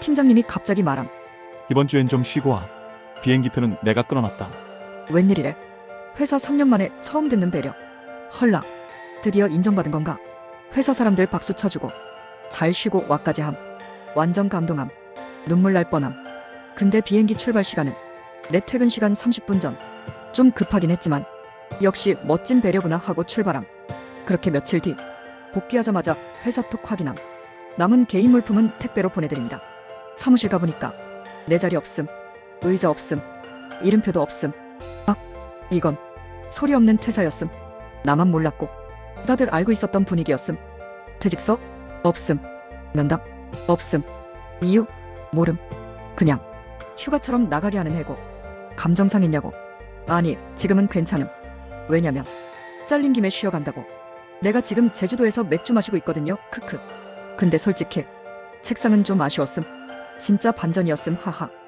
팀장님이 갑자기 말함. 이번 주엔 좀 쉬고 와. 비행기표는 내가 끊어놨다. 웬일이래? 회사 3년 만에 처음 듣는 배려. 헐라. 드디어 인정받은 건가? 회사 사람들 박수 쳐주고 잘 쉬고 와까지 함. 완전 감동함. 눈물 날 뻔함. 근데 비행기 출발 시간은 내 퇴근 시간 30분 전. 좀 급하긴 했지만 역시 멋진 배려구나 하고 출발함. 그렇게 며칠 뒤 복귀하자마자 회사 톡 확인함. 남은 개인 물품은 택배로 보내드립니다. 사무실 가보니까 내 자리 없음. 의자 없음. 이름표도 없음. 아, 이건 소리 없는 퇴사였음. 나만 몰랐고 다들 알고 있었던 분위기였음. 퇴직서? 없음. 면담? 없음. 이유? 모름. 그냥 휴가처럼 나가게 하는 해고. 감정 상했냐고. 아니, 지금은 괜찮음. 왜냐면 잘린 김에 쉬어간다고. 내가 지금 제주도에서 맥주 마시고 있거든요. 크크. 근데 솔직히 책상은 좀 아쉬웠음. 진짜 반전이었음. 하하.